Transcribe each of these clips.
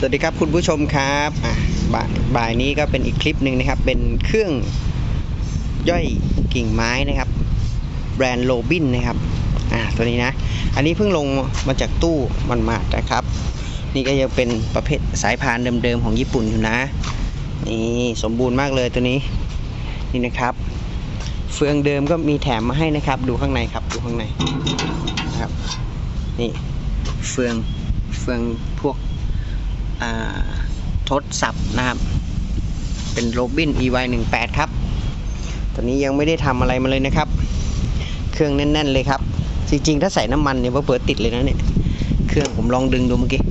สวัสดีครับคุณผู้ชมครับอะบ่าบ่ายนี้ก็เป็นอีกคลิปหนึ่งนะครับ เป็นเครื่องย่อยกิ่งไม้นะครับ แบรนด์โลบินนะครับอ่าตัวนี้นะ อันนี้เพิ่งลงมาจากตู้มันมาดนะครับ นี่ก็ยังเป็นประเภทสายพานเดิมๆของญี่ปุ่นอยู่นะ นี่สมบูรณ์มากเลยตัวนี้ นี่นะครับ เฟืองเดิมก็มีแถมมาให้นะครับ ดูข้างในครับ ดูข้างในนะครับ นี่เฟืองเฟืองพวก ทดสับนะครับ เป็นโรบิน EY 1 8 ครับ ตอนนี้ยังไม่ได้ทำอะไรมาเลยนะครับ เครื่องแน่น ๆ เลยครับ จริง ๆ ถ้าใส่น้ำมันเนี่ยเปิดติดเลยนะเนี่ย เครื่องผมลองดึงดูเมื่อกี้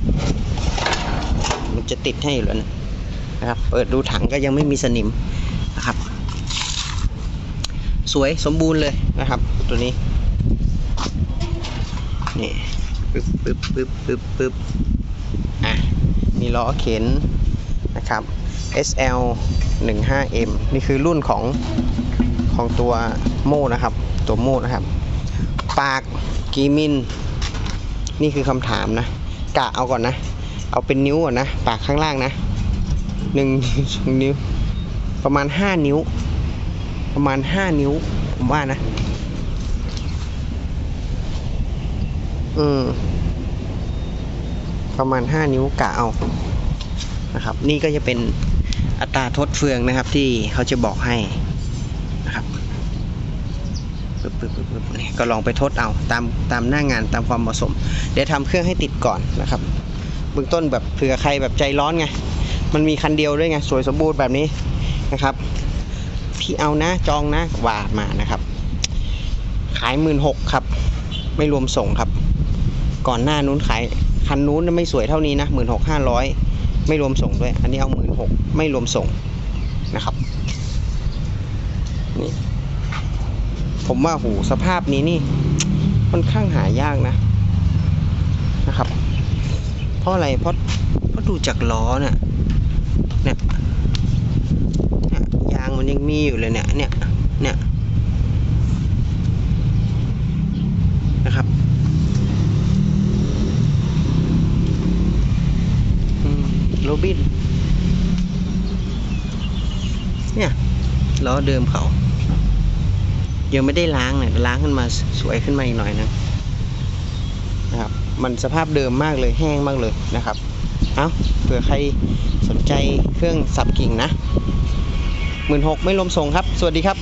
มันจะติดให้อยู่แล้วนะนะครับ เปิดดูถังก็ยังไม่มีสนิมนะครับ สวยสมบูรณ์เลยนะครับ ตัวนี้ นี่ปึ๊บปึ๊บปึ๊บปึ๊บปึ๊บอะ มีล้อเข็นนะครับ SL 15M นี่คือรุ่นของของตัวโม่นะครับ ตัวโม่นะครับ ปากกีมิลนี่คือคำถามนะ กะเอาก่อนนะ เอาเป็นนิ้วก่อนนะ ปากข้างล่างนะหนึ่งสองนิ้ว ประมาณ5นิ้ว ประมาณ5นิ้ว ผมว่านะ อืม ประมาณ 5 นิ้วกะเอานะครับ นี่ก็จะเป็นอัตราทดเฟืองนะครับ ที่เขาจะบอกให้นะครับปึ๊บปึ๊บปึ๊บปึ๊บนี่ก็ลองไปทดเอาตามตามหน้างานตามความเหมาะสม เดี๋ยวทำเครื่องให้ติดก่อนนะครับเบื้องต้นแบบเผื่อใครแบบใจร้อนไงมันมีคันเดียวด้วยไงสวยสมบูรณ์แบบนี้นะครับ พี่เอานะจองนะว่ามานะครับ ขายหมื่นหกครับ ไม่รวมส่งครับ ก่อนหน้านู้นขาย คันนู้นไม่สวยเท่านี้นะหมื่นหกห้าร้อยไม่รวมส่งด้วย อันนี้เอาหมื่นหกไม่รวมส่งนะครับนี่ผมว่าหูสภาพนี้นี่ค่อนข้างหายากนะนะครับ เพราะอะไรเพราะเพราะดูจากล้อเนี่ยเนี่ยเนี่ยยางมันยังมีอยู่เลยเนี่ยเนี่ยเนี่ยนะครับ อืม โรบิน เนี่ยล้อเดิมเขายังไม่ได้ล้างเนี่ยล้างขึ้นมาสวยขึ้นมาอีกหน่อยนึงนะครับ มันสภาพเดิมมากเลยแห้งมากเลยนะครับ เอาเผื่อใครสนใจเครื่องสับกิ่งนะหมื่นหกไม่รวมส่งครับ สวัสดีครับ